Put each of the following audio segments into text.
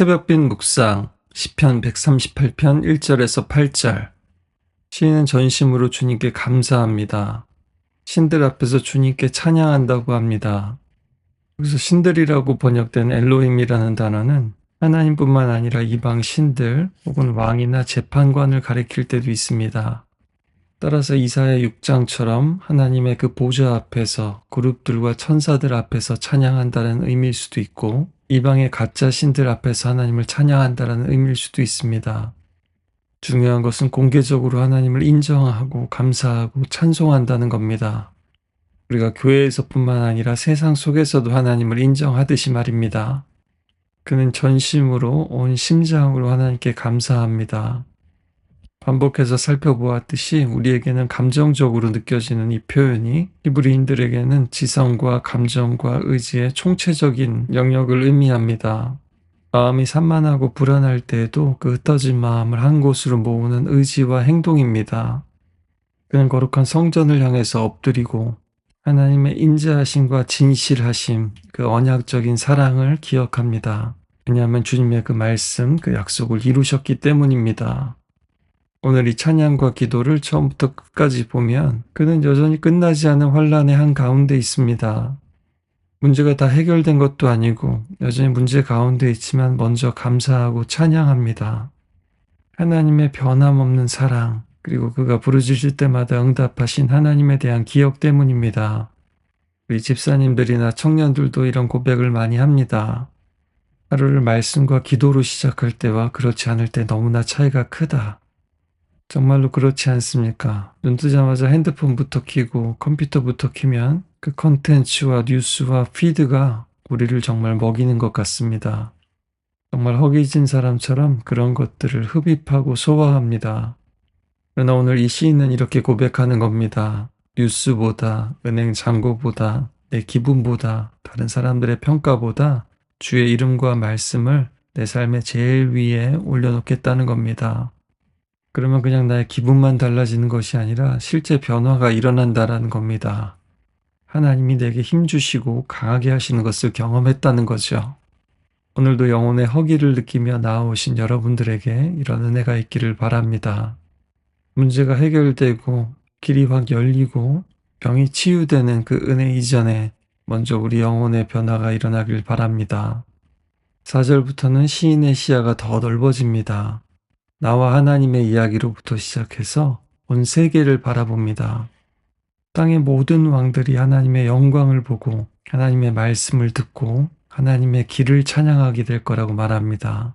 새벽빛 묵상 시편 138편 1절에서 8절 시인은 전심으로 주님께 감사합니다. 신들 앞에서 주님께 찬양한다고 합니다. 여기서 신들이라고 번역된 엘로힘이라는 단어는 하나님뿐만 아니라 이방 신들 혹은 왕이나 재판관을 가리킬 때도 있습니다. 따라서 이사야 6장처럼 하나님의 그 보좌 앞에서 그룹들과 천사들 앞에서 찬양한다는 의미일 수도 있고 이방의 가짜 신들 앞에서 하나님을 찬양한다는 의미일 수도 있습니다. 중요한 것은 공개적으로 하나님을 인정하고 감사하고 찬송한다는 겁니다. 우리가 교회에서뿐만 아니라 세상 속에서도 하나님을 인정하듯이 말입니다. 그는 전심으로 온 심장으로 하나님께 감사합니다. 반복해서 살펴보았듯이 우리에게는 감정적으로 느껴지는 이 표현이 히브리인들에게는 지성과 감정과 의지의 총체적인 영역을 의미합니다. 마음이 산만하고 불안할 때에도 그 흩어진 마음을 한 곳으로 모으는 의지와 행동입니다. 그는 거룩한 성전을 향해서 엎드리고 하나님의 인자하심과 진실하심, 그 언약적인 사랑을 기억합니다. 왜냐하면 주님의 그 말씀, 그 약속을 이루셨기 때문입니다. 오늘 이 찬양과 기도를 처음부터 끝까지 보면 그는 여전히 끝나지 않은 환란의 한 가운데 있습니다. 문제가 다 해결된 것도 아니고 여전히 문제 가운데 있지만 먼저 감사하고 찬양합니다. 하나님의 변함없는 사랑, 그리고 그가 부르짖을 때마다 응답하신 하나님에 대한 기억 때문입니다. 우리 집사님들이나 청년들도 이런 고백을 많이 합니다. 하루를 말씀과 기도로 시작할 때와 그렇지 않을 때 너무나 차이가 크다. 정말로 그렇지 않습니까? 눈 뜨자마자 핸드폰부터 키고 컴퓨터부터 키면 그 컨텐츠와 뉴스와 피드가 우리를 정말 먹이는 것 같습니다. 정말 허기진 사람처럼 그런 것들을 흡입하고 소화합니다. 그러나 오늘 이 시인은 이렇게 고백하는 겁니다. 뉴스보다, 은행 잔고보다, 내 기분보다, 다른 사람들의 평가보다 주의 이름과 말씀을 내 삶의 제일 위에 올려놓겠다는 겁니다. 그러면 그냥 나의 기분만 달라지는 것이 아니라 실제 변화가 일어난다라는 겁니다. 하나님이 내게 힘주시고 강하게 하시는 것을 경험했다는 거죠. 오늘도 영혼의 허기를 느끼며 나아오신 여러분들에게 이런 은혜가 있기를 바랍니다. 문제가 해결되고 길이 확 열리고 병이 치유되는 그 은혜 이전에 먼저 우리 영혼의 변화가 일어나길 바랍니다. 4절부터는 시인의 시야가 더 넓어집니다. 나와 하나님의 이야기로부터 시작해서 온 세계를 바라봅니다. 땅의 모든 왕들이 하나님의 영광을 보고 하나님의 말씀을 듣고 하나님의 길을 찬양하게 될 거라고 말합니다.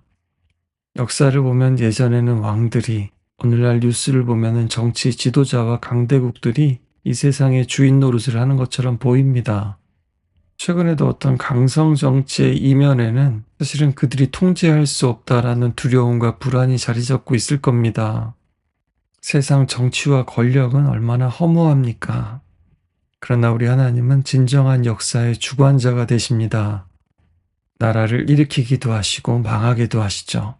역사를 보면 예전에는 왕들이 오늘날 뉴스를 보면 정치 지도자와 강대국들이 이 세상의 주인 노릇을 하는 것처럼 보입니다. 최근에도 어떤 강성 정치의 이면에는 사실은 그들이 통제할 수 없다라는 두려움과 불안이 자리 잡고 있을 겁니다. 세상 정치와 권력은 얼마나 허무합니까? 그러나 우리 하나님은 진정한 역사의 주관자가 되십니다. 나라를 일으키기도 하시고 망하기도 하시죠.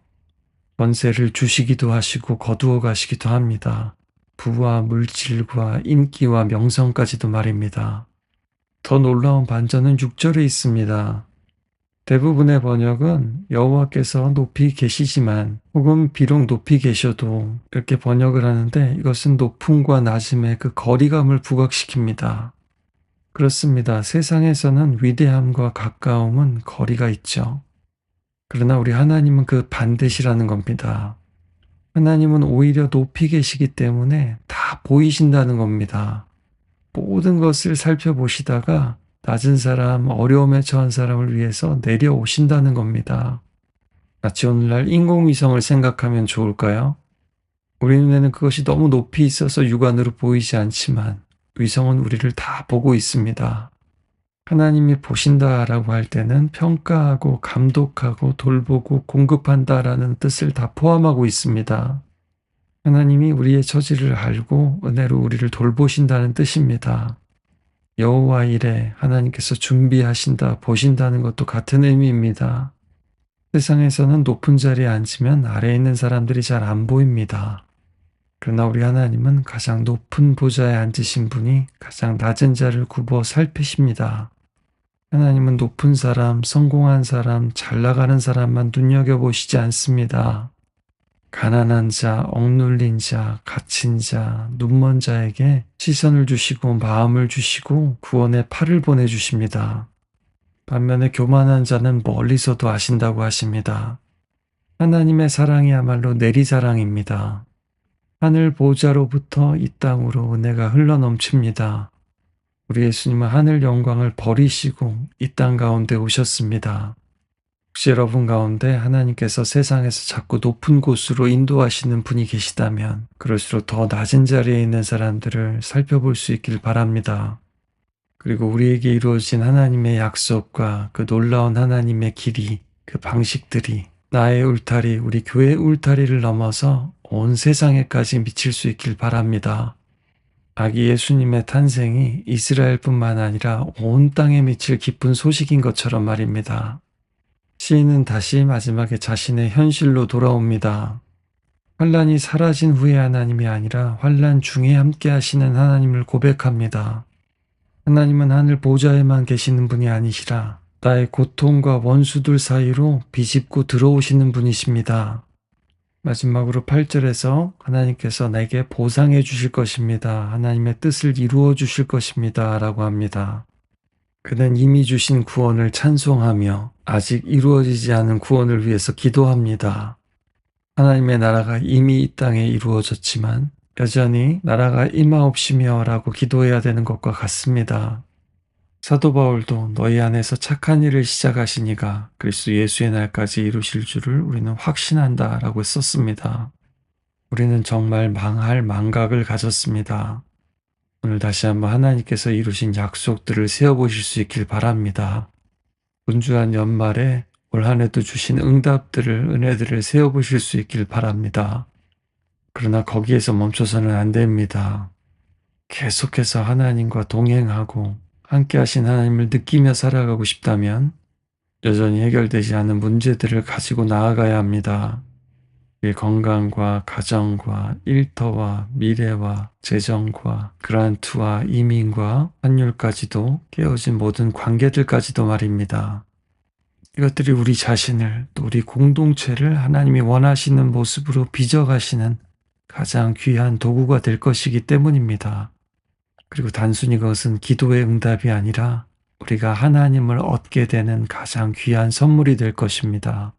권세를 주시기도 하시고 거두어 가시기도 합니다. 부와 물질과 인기와 명성까지도 말입니다. 더 놀라운 반전은 6절에 있습니다. 대부분의 번역은 여호와께서 높이 계시지만 혹은 비록 높이 계셔도 이렇게 번역을 하는데 이것은 높음과 낮음의 그 거리감을 부각시킵니다. 그렇습니다. 세상에서는 위대함과 가까움은 거리가 있죠. 그러나 우리 하나님은 그 반대시라는 겁니다. 하나님은 오히려 높이 계시기 때문에 다 보이신다는 겁니다. 모든 것을 살펴보시다가 낮은 사람, 어려움에 처한 사람을 위해서 내려오신다는 겁니다. 마치 오늘날 인공위성을 생각하면 좋을까요? 우리 눈에는 그것이 너무 높이 있어서 육안으로 보이지 않지만 위성은 우리를 다 보고 있습니다. 하나님이 보신다라고 할 때는 평가하고 감독하고 돌보고 공급한다라는 뜻을 다 포함하고 있습니다. 하나님이 우리의 처지를 알고 은혜로 우리를 돌보신다는 뜻입니다. 여호와 일에 하나님께서 준비하신다, 보신다는 것도 같은 의미입니다. 세상에서는 높은 자리에 앉으면 아래에 있는 사람들이 잘 안 보입니다. 그러나 우리 하나님은 가장 높은 보좌에 앉으신 분이 가장 낮은 자를 굽어 살피십니다. 하나님은 높은 사람, 성공한 사람, 잘 나가는 사람만 눈여겨보시지 않습니다. 가난한 자, 억눌린 자, 갇힌 자, 눈먼 자에게 시선을 주시고 마음을 주시고 구원의 팔을 보내주십니다. 반면에 교만한 자는 멀리서도 아신다고 하십니다. 하나님의 사랑이야말로 내리사랑입니다. 하늘 보좌로부터 이 땅으로 은혜가 흘러 넘칩니다. 우리 예수님은 하늘 영광을 버리시고 이 땅 가운데 오셨습니다. 혹시 여러분 가운데 하나님께서 세상에서 자꾸 높은 곳으로 인도하시는 분이 계시다면 그럴수록 더 낮은 자리에 있는 사람들을 살펴볼 수 있길 바랍니다. 그리고 우리에게 이루어진 하나님의 약속과 그 놀라운 하나님의 길이, 그 방식들이 나의 울타리, 우리 교회 울타리를 넘어서 온 세상에까지 미칠 수 있길 바랍니다. 아기 예수님의 탄생이 이스라엘뿐만 아니라 온 땅에 미칠 기쁜 소식인 것처럼 말입니다. 시인은 다시 마지막에 자신의 현실로 돌아옵니다. 환란이 사라진 후에 하나님이 아니라 환란 중에 함께 하시는 하나님을 고백합니다. 하나님은 하늘 보좌에만 계시는 분이 아니시라 나의 고통과 원수들 사이로 비집고 들어오시는 분이십니다. 마지막으로 8절에서 하나님께서 내게 보상해 주실 것입니다. 하나님의 뜻을 이루어 주실 것입니다. 라고 합니다. 그는 이미 주신 구원을 찬송하며 아직 이루어지지 않은 구원을 위해서 기도합니다. 하나님의 나라가 이미 이 땅에 이루어졌지만 여전히 나라가 임하옵시며 라고 기도해야 되는 것과 같습니다. 사도 바울도 너희 안에서 착한 일을 시작하시니가 그리스도 예수의 날까지 이루실 줄을 우리는 확신한다 라고 썼습니다. 우리는 정말 망할 망각을 가졌습니다. 오늘 다시 한번 하나님께서 이루신 약속들을 세어보실 수 있길 바랍니다. 분주한 연말에 올 한 해도 주신 응답들을, 은혜들을 세어보실 수 있길 바랍니다. 그러나 거기에서 멈춰서는 안 됩니다. 계속해서 하나님과 동행하고 함께 하신 하나님을 느끼며 살아가고 싶다면 여전히 해결되지 않은 문제들을 가지고 나아가야 합니다. 건강과 가정과 일터와 미래와 재정과 그란트와 이민과 환율까지도 깨어진 모든 관계들까지도 말입니다. 이것들이 우리 자신을 또 우리 공동체를 하나님이 원하시는 모습으로 빚어가시는 가장 귀한 도구가 될 것이기 때문입니다. 그리고 단순히 그것은 기도의 응답이 아니라 우리가 하나님을 얻게 되는 가장 귀한 선물이 될 것입니다.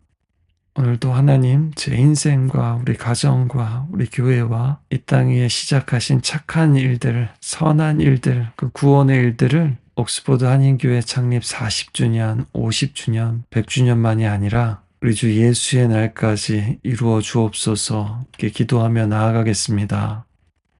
오늘도 하나님 제 인생과 우리 가정과 우리 교회와 이 땅 위에 시작하신 착한 일들, 선한 일들, 그 구원의 일들을 옥스포드 한인교회 창립 40주년, 50주년, 100주년만이 아니라 우리 주 예수의 날까지 이루어 주옵소서 이렇게 기도하며 나아가겠습니다.